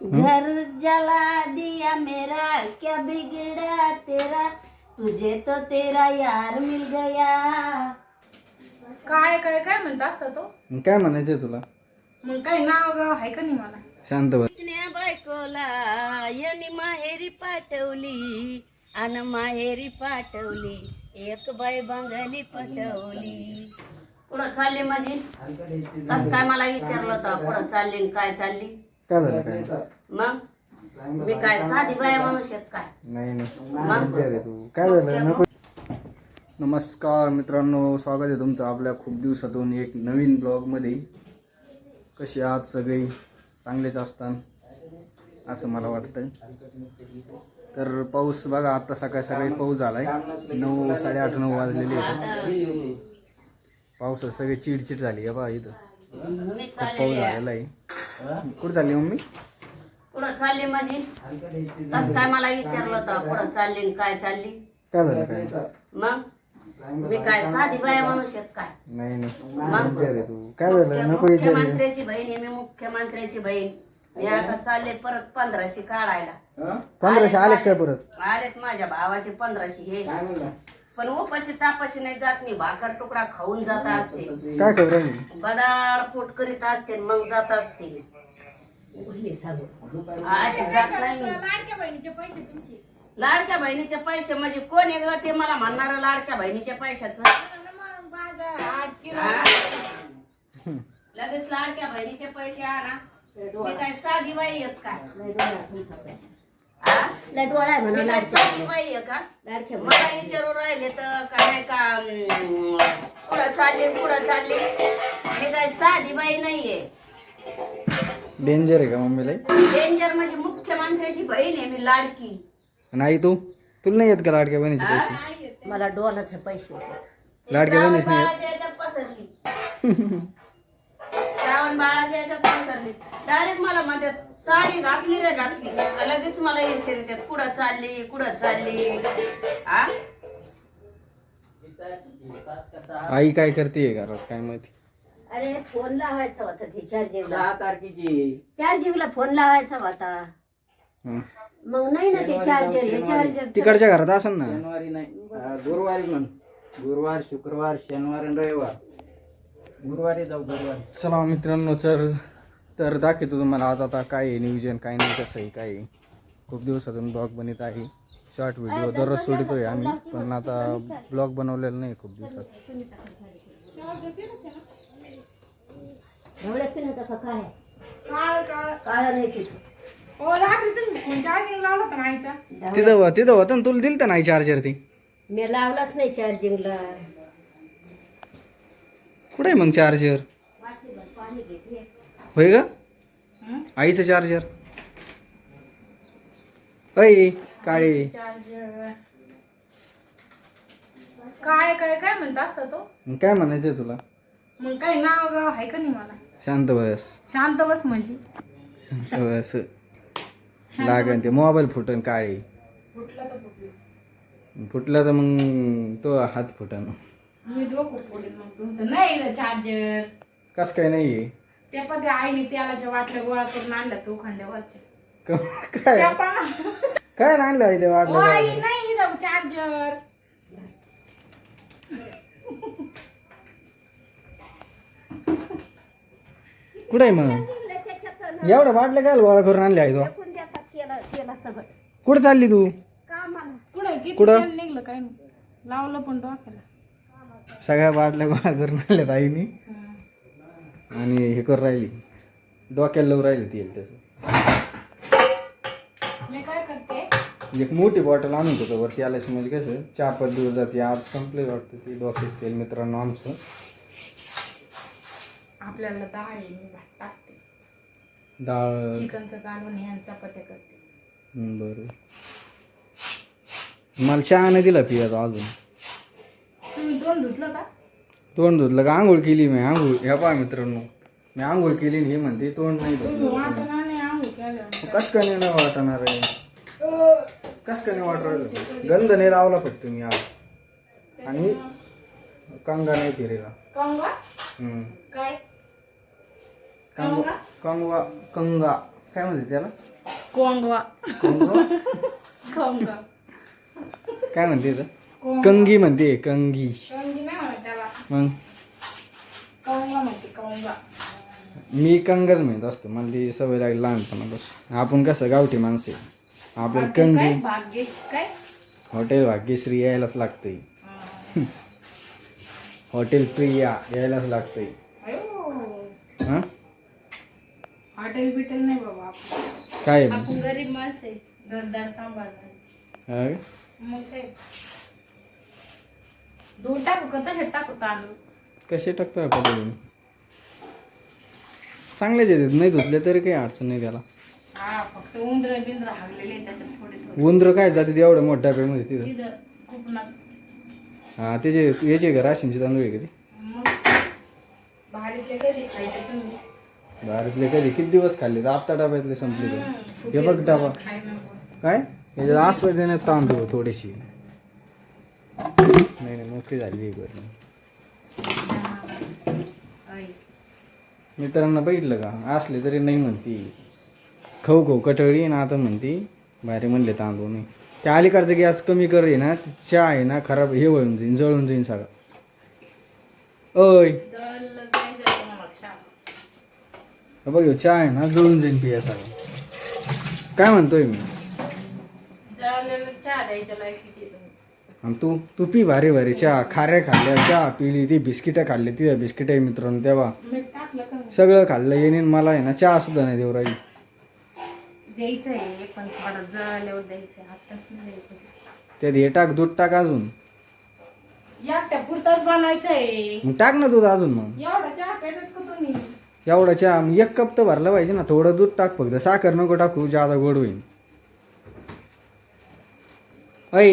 घर जला दिया मेरा क्या बिगड़ा तेरा? तुझे तो तेरा यार मिल गया। काळे काळे काय म्हणत असता तो? मग काय म्हणायचं तुला? मग काही नाव गाव आहे का नाही मला? शांत बस. चिकण्या बायकोला यांनी माहेरी पाठवली आणि माहेरी पाठवली एक बाई बंगाली पटवली. पुढं चालली माझी? कस काय मला विचारलं होतं? पुढं चालली आणि काय चालली? काय झालं काय? मग? मी काय साधी बाया काय? नाही नाही. आहे तू. काय झालं? नको. नमस्कार मित्रांनो स्वागत आहे तुमचं आपल्या खूप दिवसातून एक नवीन ब्लॉगमध्ये. कसे आहात सगळे? चांगलेच असतात असं मला वाटतं तर पाऊस बघा आता सकाळी सकाळी पाऊस झालाय. नऊ साडेआठ नऊ वाजलेले आहेत. पावसात सगळी चिडचिड झाली आहे बा इथं. खूप पाऊस आहे. झालेला आहे. कुठं चालली मम्मी? पुढं चालली माझी? कस काय मला विचारलं होतं पुढं चालली आणि काय चालली? काय झालं काय? मग? मी काय साधी बाया म्हणू शकत काय? नाही नाही. विचार आहे तू. काय झालं? नको विचार आहे. मुख्यमंत्र्याची बहीण आहे मी मुख्यमंत्र्याची बहीण. मी आता चालले परत पंधराशे काढायला. पंधराशे आले काय परत? आलेत माझ्या भावाचे पंधराशे हे. पण उपाशी तापाशी नाही जात मी भाकर तुकडा खाऊन जात असते. काय बदाड पोट करीत असते आणि मग जात असते. अशी जात नाही मी. लाडक्या बहिणीचे पैसे तुमचे. लाडक्या बहिणीचे पैसे म्हणजे कोण आहे ग ते मला म्हणणार लाडक्या बहिणीच्या पैशाचं? मग बाजार? लगेच लाडक्या बहिणीचे पैसे आणा. मी काय साधी बाई आहेत काय मी काय साधी बाई आहे का मला विचारू राहिले तर काय का पुढं चालली पुढं चालली. मी काय साधी बाई नाहीये. डेंजर आहे का मम्मीला? डेंजर म्हणजे मुख्यमंत्र्याची बहीण आहे मी लाडकी. नाही तू? तुला नाही येत का लाडक्या बहिणीचे पैसे? मला डोलाचे पैसे लाडक्या श्रावण बहिणीच नाही. येत? बाळाच्या याच्यात पसरली. श्रावण बाळाच्या याच्यात पसरली. डायरेक्ट मला म्हणतात साडी घातली रे घातली. का लगेच मला विचारतात कुठं चालली कुठं चालली? आ? आई काय करते घरात? काय माहिती? अरे फोन लावायचा होता ते चार्जिंगला दहा तारखेची. चार्जिंगला फोन लावायचा होता. हं. मग नाही ना ते चार्जर हे चार्जर तिकडच्या घरात असन ना? शनिवारी नाही. अं, गुरुवारी म्हण. गुरुवार शुक्रवार शनिवार आणि रविवार. गुरुवारी जाऊ गुरुवारी. चला मित्रांनो तर तर दाखवतो तुम्हाला आज आता काय आहे नियोजन काय नाही कसं आहे काय आहे. खूप दिवसातून ब्लॉग बनत आहे. शॉर्ट व्हिडिओ दररोज सोडतोय आम्ही पण आता ब्लॉग बनवलेला नाही खूप दिवसात. नाही तिथं तिथं तिथं होतं ना तुला दिलं तर नाही चार्जर ती? मी लावलाच नाही चार्जिंगला कुठे आहे मग चार्जर होय का आईचं चार्जर अय काळे. चार्जर काळे काळे काय म्हणत असता तो? मग काय म्हणायचं तुला? मग काही नाव गाव आहे का नाही मला? शांत बस. शांत बस म्हणजे? शांत बस. लागन ते मोबाईल फुटन काळे. तर फुटला. तर मग तो हात फुटन. मी डोकं फोडेल मग तुमचं. नाही चार्जर कस काय नाहीये? त्या पण त्या आईने तेलाच्या वाटल्या गोळा करून आणल्या तो खंड्यावरच्या क- काय? काय आणलं ते ओ, वाटलं आई नाही इथं चार्जर कुठे आहे मग? एवढं वाटलं काय गोळा करून आणले आहे तो? कुठं चालली तू? कुठं किती कुठं? तेल निघलं काय? नाही लावलं पण डोक्याला. सगळ्या बाटल्या गोळा करून आणल्यात आईनी. आणि हे करून राहिली. डोक्याला लावून राहिली तेल त्याचं. मी काय करते? एक मोठी बॉटल आणून होतं वरती आल्यास म्हणजे कसं चार पाच दिवस जाते आज संपले वाटतं ते डोक्याचं तेल मित्रांनो आमचं. आपल्याला डाळ आहे मी भात टाकते. डाळ. चिकनचं काढून ह्या चपात्या करते. बरं. मला चहा नाही दिला पियाचा अजून. तुम्ही दोन धुतलं का? तोंड धुतलं का आंघोळ केली मी? आंघोळ. ह्या पहा मित्रांनो. मी आंघोळ केली हे म्हणते तोंड नाही धुतलं. केलं कस काय नाही वाटणार आहे कस काय नाही वाटणार? गंध नाही लावला फक्त मी आज. आणि कंगा नाही फिरेला. कंगा. काय? कंगा? काय म्हणते त्याला? कोंगवा. कोंगवा? कोंगा. काय म्हणते तर कोंग म्हणते कंगी. कंगी नाही म्हणत त्याला. मग? कोंगा म्हणते कोंगा मी कंगच म्हणत असतो मला ती सवय लागली लहानपणापासून. आपण कसं गावठी माणसे आपल्याला काय कंगी. भाग्येश काय? हॉटेल भाग्यश्री यायलाच लागतंय. हॉटेल प्रिया यायलाच लागतंय. हां? हॉटेल बिटेल नाही बाबा आपण. काय? आपण गरीब माणसं आहे. घरदार सांभाळणार. हा? मग काय? दूध टाकू का? तसे टाकू तांदूळ कसे टाकतोय पद्धतीने चांगलेच येतात. नाही धुतले तरी काही अडचण नाही त्याला. हा फक्त उंदर बिंद्र हागलेले त्याच्यात थोडे थोडे. उंदर काय जाते एवढ्या मोठ्या डब्यामध्ये तिथं? तिथं खूप ना हा त्याचे याचे का राशींचे तांदूळ आहे मग भारीतले कधी खायचे तुम्ही? भारतले कधी? किती दिवस खाल्ले? तर आता डब्यातले संपले हे बघ डबा. काय? याच्यात असं देण्यात तांदूळ थोडीशी नाही नाही मोठी झाली. मित्रांना बघितलं का? असले तरी नाही म्हणती. खाऊ खाऊ कटळी आणि आता म्हणती. बाहेर म्हणले तांदूळ नाही. त्या अलीकडचा गॅस कमी कर ना चहा आहे ना खराब हे होऊन जाईन जळून जाईन सगळं. ओय. बघ चहा आहे ना जळून जाईन पिया सगळं. काय म्हणतोय मी? आणि तू तू पी भारी भारी. चहा खाऱ्या खाल्ल्या चहा पिली ती बिस्किटं खाल्ली ती बिस्किट आहे मित्रांनो तेव्हा? सगळं खाल्लं. येणे मला आहे ना चहा सुद्धा नाही देऊ राहिली. त्यात हे टाक दूध टाक अजून. मग टाक ना दूध अजून मग. एवढा चहा मग एक कप तर भरला पाहिजे ना. थोडं दूध टाक फक्त. साखर नको टाकू जादा गोड होईल ऐ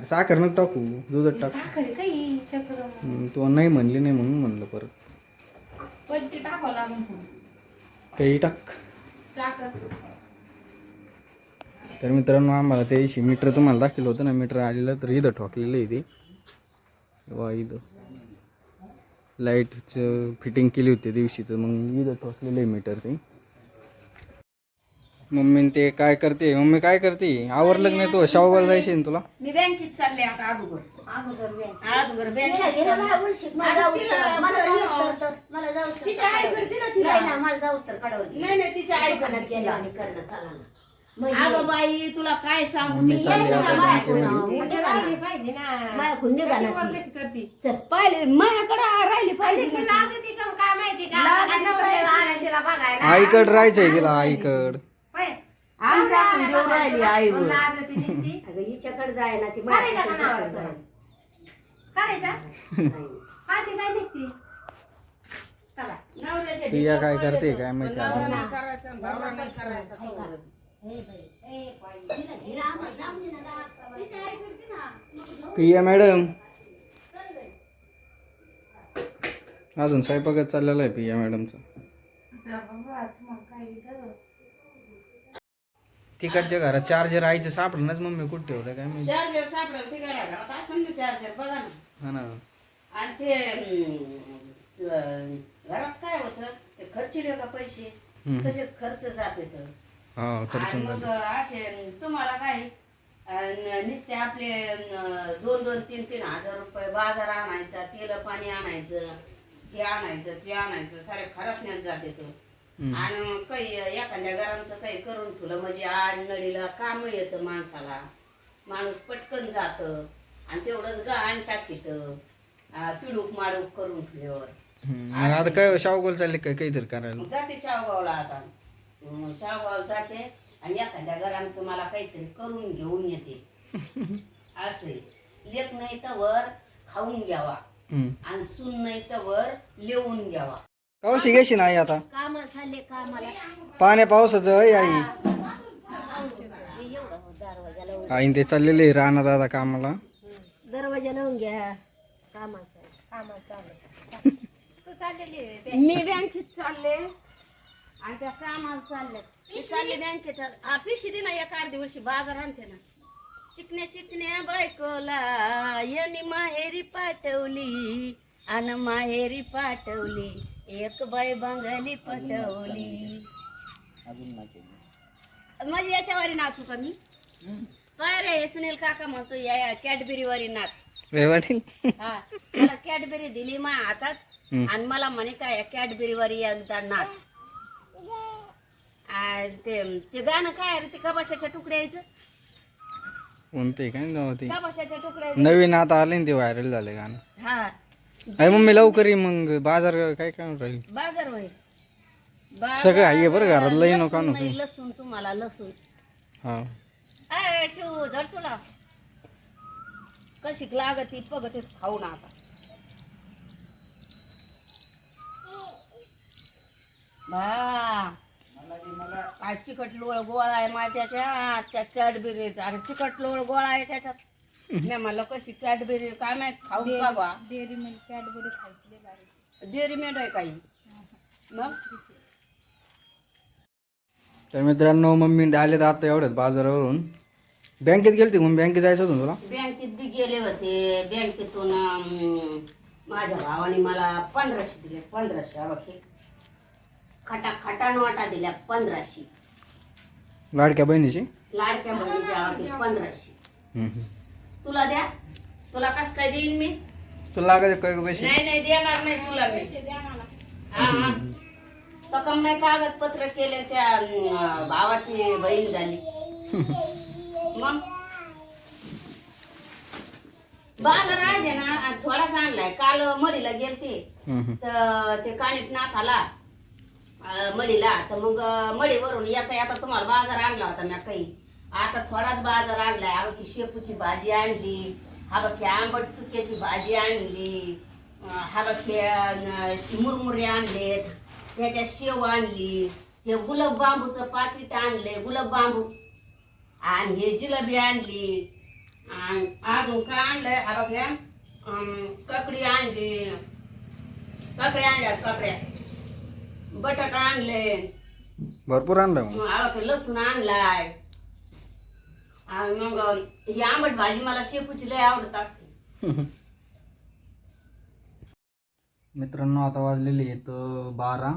अरे साखर नको टाकू दूधच टाक. साखर आहे काही चक्र हम्म, तू नाही म्हणली नाही म्हणून म्हणलं परत. पण ते टाकावं लागून काही टाक. साखर. तर मित्रांनो आम्हाला त्या दिवशी मीटर तुम्हाला दाखवलं होतं ना मीटर आलेलं तर इथं ठोकलेलं आहे ते. वा इथं. लाईटचं फिटिंग केली होती त्या दिवशीचं मग इथं ठोकलेलं आहे मीटर ते. मम्मी ते काय करते मम्मी काय करते आवरलं नाही तो शावगाला जायचे ना तुला मी बँकेत चालले आता अगोदर अगोदर बँकेत गेलं चालले. मला उलशीत, मला जाऊस तर, मला जाऊस तर, मला जाऊस तर. तिच्या आईकडे दिलं तिला. नाही ना, मला जाऊस तर कडवली. नाही नाही तिच्या आई दुकानात गेलं आणि करणं चाला ना. म्हणजे अगं बाई तुला काय सांगू चालली आता बँकेमध्ये. म्हणजे राहिली पाहिजे ना. माझ्याकडून निघा ना ती. कशी करते चल. पाहिले माझ्याकडे राहिली पाहिजे ना ती. लाजती का काय माहिती का? लाजती आता. आला तिला बघायला. आईकड राहायचंय तिला आईकड. आम टाकून देऊ राहिली आईवर. अगं, हिच्याकडे जाय ना ती पिया काय करते काय माहिती. पिया मॅडम. अजून स्वयंपाकच चाललेला आहे पिया मॅडमचा जा बाबा तुम्हाला काय येतं? तिकडच्या घरात चार्जर आईचं सापडणच मम्मी कुठे ठेवलं काय माहिती? चार्जर सापडेल तिकडे घरात. असं ना चार्जर बघा ना. हा ना. आणि ते अं, घरात काय होतं ते खर्चिले का पैसे? हम्म. तसेच खर्च जात येतं. हा खर्चून मग झालं असे तुम्हाला काय अं, नुसते आपले दोन दोन तीन तीन हजार रुपये बाजार आणायचा तेल पाणी आणायचं हे आणायचं ते आणायचं सारे खराबण्यात जात येतं. हम्म. आणि काही एखाद्या घरांचं काही करून ठेवलं. म्हणजे आडनडीला काम येतं माणसाला. माणूस पटकन जात आणि तेवढंच गाण टाकीत. पिडूक माडूक करून ठेवल्यावर. मग आता काय शावगोल चालले काय काहीतरी करायला? जाते शावगावला आता. शावगाव जाते आणि एखाद्या घरांचं मला काहीतरी करून घेऊन येते. असे लेख नाही तर वर खाऊन घ्यावा. आणि सून नाही तर वर लिहून घ्यावा. कौशी घ्यायची नाही आता? कामाला चालले कामाला. पाण्या पावसाचं होय आई. हे एवढं हो, आईन ते चाललेले राणा दादा कामाला. दरवाजा लावून घ्या. कामाचा. कामाचा मी बँकेत चालले. आणि त्या कामाला चालले. मी चालले बँकेत. हा पिशी दे ना एका अर्धी वर्षी. बाजार आणते ना. चिकण्या चिकण्या बायकोला यांनी माहेरी पाठवली. आणि माहेरी पाठवली. एक बाई बंगाली पटवली. अजून नाचेल म्हणजे याच्यावरी नाचू का मी? काय रे सुनील काका म्हणतो या कॅडबेरी वरी नाच. हा मला कॅडबेरी दिली मा हातात आणि मला म्हणे काय कॅडबेरी वरी एकदा नाच. ते ते गाणं काय रे ते कपाशाच्या तुकड्याचं? कोणते काय नाव ते? कपाशाच्या तुकड्याचं? नवीन आता आले ना ते व्हायरल झाले गाणं. हा. अरे मम्मी लवकर ये मग बाजार काय काय राहील बाजार होय बाजार, सगळं आहे बरं घरात लई नको लसूण नको नाही, लसूण तुम्हाला लसूण. हा. शिव धर तुला. कशी लागती बघत खाऊ ना आता. बा. काय चिकट लोळ गोळा आहे माझ्याच्या त्या कॅडबेरीत अरे चिकट लोळ गोळा आहे त्याच्यात. नाही मला कशी कॅडबेरी काय माहीत खाऊ बाबा डेअरी मिल्क कॅडबरी खायची लय भारी. डेअरी मेड आहे काही. मग? तर मित्रांनो मम्मी आले तर आता एवढ्यात बाजारावरून. बँकेत गेलती मग बँकेत जायचं होतं ना तुला? बँकेत बी गेले होते. बँकेतून अं, माझ्या भावाने मला पंधराशे दिले. पंधराशे हा बघ हे. खटा खटा नोटा दिल्या पंधराशे. लाडक्या बहिणीची? लाडक्या बहिणीच्या पंधराशे. हम्म, हम्म. तुला द्या. तुला कस काय देईन मी? तुला काय पैसे? नाही नाही देणार नाही तुला मी हा, हा. तो कम नाही कागदपत्र केले त्या अं, भावाची बहीण झाली. मग? बाजार आहे ना आज थोडाच आणलाय. काल मडीला गेलते. हम्म, हम्म. तर ते कानिट नाथाला अं, मडीला तर मग अं, मडीवरून येता येता तुम्हाला बाजार आणला होता मी काही. आता थोडाच बाजार आणलाय. हा की शेपूची भाजी आणली हा बघ आंबट चुक्याची भाजी आणली हा बघ मुरमुरे आणलेत त्याच्या शेव आणली हे गुलाब बांबूचं पाकिट आणले गुलाब बांबू. आणि हे जिलेबी आणली. आणि अजून काय आणलंय? हा अं, ककडी आणली. ककड्या आणल्या ककड्या. बटाटा आणले. भरपूर आणलं लसूण आणलाय. आणि मग ही आंबट भाजी मला शेपूची लय आवडत असते. मित्रांनो आता वाजलेले आहेत बारा.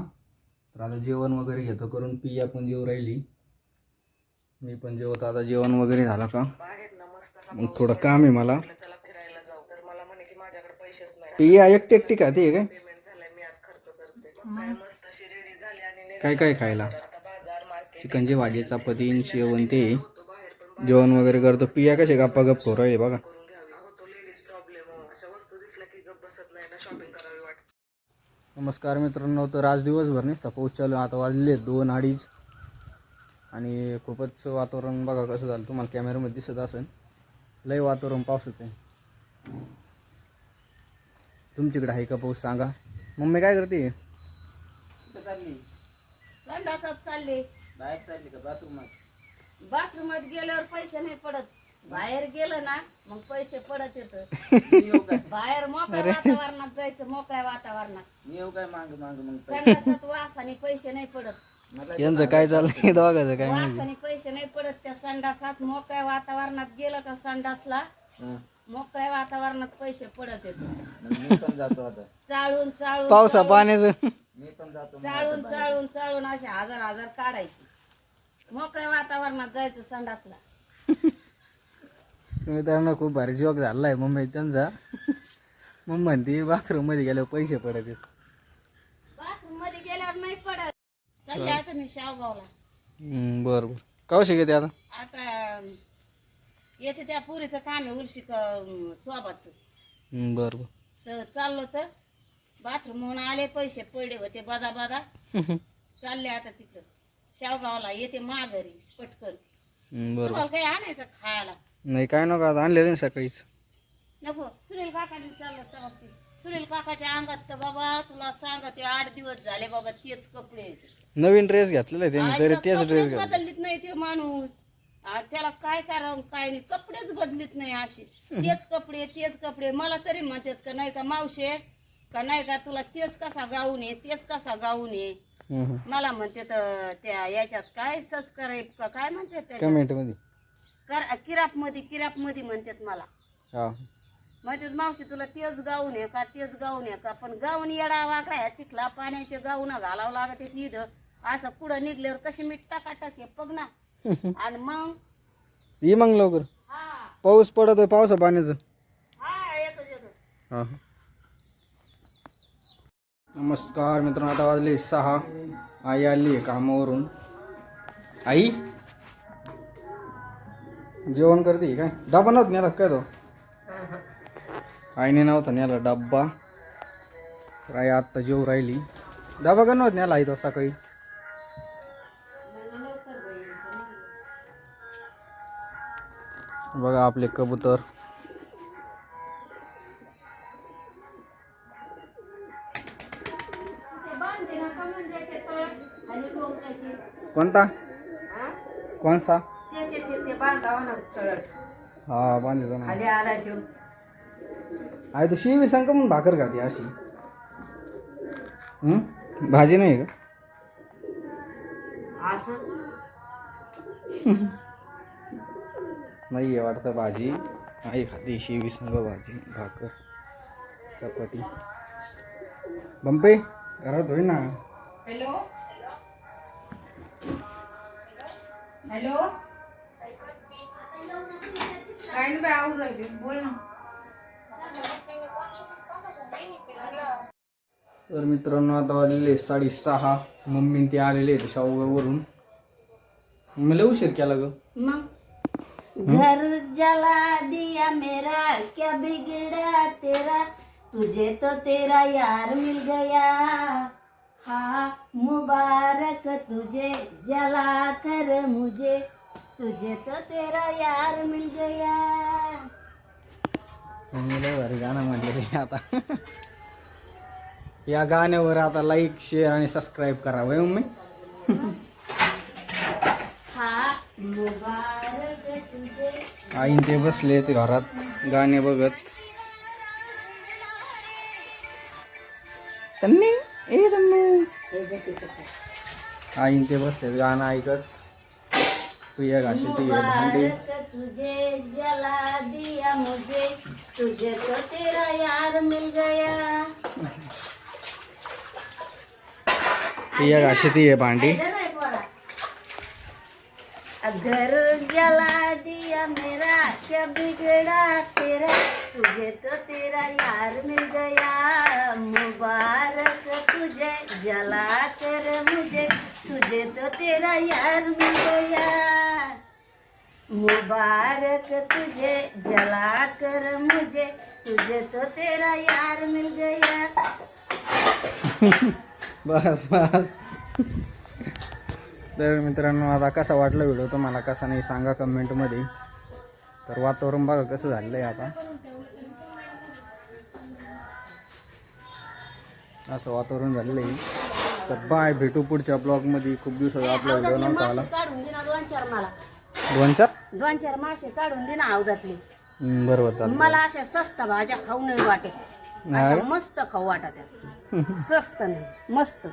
तर आता जेवण वगैरे घेतो करून पिया पण जेव राहिली. मी पण जेवतो आता जेवण वगैरे झालं का? मग थोडं काम आहे मला. पिया एकटी एकटी का ते काय? काय काय खायला? चिकनची भाजी चपाती आणि जेवण वगैरे करतो. पिया कसे गप्पा गप्प करू राहिले बघा. नमस्कार मित्रांनो तर आज दिवसभर नसता पाऊस चालू. आता वाजले दोन अडीच. आणि खूपच वातावरण बघा कसं झालं. तुम्हाला कॅमेऱ्यामध्ये दिसत असेल. लय वातावरण पावसाचं आहे. तुमच्याकडे आहे का पाऊस सांगा. मम्मी काय करते? चालली? संडासात चालले. बाहेर चालली का? बाथरूमात बाथरूमात गेल्यावर पैसे नाही पडत. बाहेर गेलं ना मग पैसे पडत येत. बाहेर मोकळ्या वातावरणात जायचं मोकळ्या वातावरणात. मी येऊ काय माग माग मग संडासात वासाने पैसे नाही पडत. यांचं काय चाललंय? दोघाचं काय माहिती? वासाने पैसे नाही पडत. त्या संडासात मोकळ्या वातावरणात गेलं का संडासला हं. मोकळ्या वातावरणात पैसे पडत येत. मग मी पण जातो आता. चाळून चाळून पावसा पाण्याचं. मी पण जातो. मग चाळून. चाळून चाळून असे हजार हजार काढायचे. मोकळ्या वातावरणात जायचं संडासला. मित्रांनो खूप भारी जोक झालाय मम्मी त्यांचा. मग म्हणते बाथरूममध्ये गेल्यावर पैसे पडत आहेत. बाथरूममध्ये गेल्यावर नाही पडत. चालले आता मी शावगावला. हम्म, बरं बरं. कौशिक येते आता? आता येते त्या पुरीचं काम आहे उलशी स्वाबाचं हम्म, बरं बरं. तर चाललो तर बाथरूम म्हणून आले पैसे पडले होते बदा बदा चालले आता तिथं. शावगावला येते माघारी पटकन. तुम्हाला काही आणायचं खायला? नाही काय नको आता आणलेलं सकाळीच. नको सुनील काकाने चाललं तेव्हा ते. सुनील काकाच्या अंगात तर बाबा तुला सांगते आठ दिवस झाले बाबा तेच कपडे. आहेत. नवीन ड्रेस घेतलेला आहे त्यांनी तरी तेच ड्रेस कपडेच घातले. बदललीत नाही ते माणूस. आ, त्याला काय करावं काय नाही कपडेच बदलीत नाही असे. तेच कपडे तेच कपडे मला तरी म्हणतात का नाही का मावशे का नाही का तुला तेच कसा गाऊन ये तेच कसा गाऊन ये हम्म. मला म्हणते तर त्या याच्यात काय सबस्क्राईब का काय त्याच्यात? कमेंटमध्ये कर किरापमध्ये किरापमध्ये म्हणतात मला. हा. म्हणतात मावशी तुला तेच गाऊन आहे का तेच गाऊन आहे का? पण गाऊन येडा वाकडा ह्या चिखला पाण्याचे गाऊन घालावं लागत इथं. असं कुठं निघल्यावर कशी मीठ टाकाटक हे बघ ना. आणि मग? ये मग लवकर. हा. पाऊस पडत पावसा पाण्याचं. हा येतो. येतो हा. नमस्कार मित्रांनो आता वाजले सहा. आई आली आहे कामावरून. आई? जेवण करते काय डबा नव्हता नेला काय तो? आईने नव्हता नेला डब्बा. तर आई आत्ता जेव राहिली. डबा का नव्हता नेला आई तो सकाळी? बघा आपले कबूतर. कोणता? कोणसा? ते ते ते ते बांधावं ना तळट हा बांधतो ना. खाली आला तो. आहे तू शिवी सांग का म्हणून भाकर खाते अशी. हं? भाजी नाही का? असं? नाही आहे वाटतं भाजी. आई खाते शिवी संग भाजी भाकर चपाती. बंपे घरात होई ना हॅलो? हॅलो? काय नाही बाई आवरून राहिली. बोल ना. तर मित्रांनो आता वाजलेले साडेसहा. मम्मी ते आलेले आहेत शाहूगाववरून मला उशीर केला ग. घर जला दिया मेरा क्या बिगड़ा तेरा? तुझे तो तेरा यार मिल गया. हाँ मुबारक तुझे जला कर मुझे. तुझे तो तेरा यार मिल गया. भारी गाणं आहे आता. या गाण्यावर आता लाईक शेअर आणि सबस्क्राईब करा वय मम्मी? तुझे. आईन ते बसले ते घरात गाणे बघत. तन्नी ए तन्नू. आईन ते बसले गाणं ऐकत. तुझ्या घाशी ती भांडी. मुबारक तुझे जला दिया मुझे तुझे तो तेरा यार मिल गया तुझ्या घाशी ती भांडी घर जला दिया मेरा क्या बिगड़ा तेरा? तुझे तो तेरा यार मिल गया। मुबारक तुझे जला कर मुझे। तुझे तो तेरा यार मिल गया। मुबारक तुझे जला कर मुझे। तुझे तो तेरा यार मिल गया। बस बस। तर मित्रांनो आता कसा वाटला व्हिडिओ तुम्हाला कसा नाही सांगा कमेंटमध्ये तर वातावरण बघा कसं झालेलं आहे आता. असं वातावरण झालेलं आहे. तर बाय भेटू पुढच्या ब्लॉगमध्ये खूप दिवसाचा आपला व्हिडिओ नव्हता आला. दोन चार मला. दोन चार? दोन चार मासे काढून दे ना अवधातले बरोबर मला अशा स्वस्त भाज्या खाऊ नाही वाटत. मस्त खाऊ वाटत स्वस्त नाही मस्त.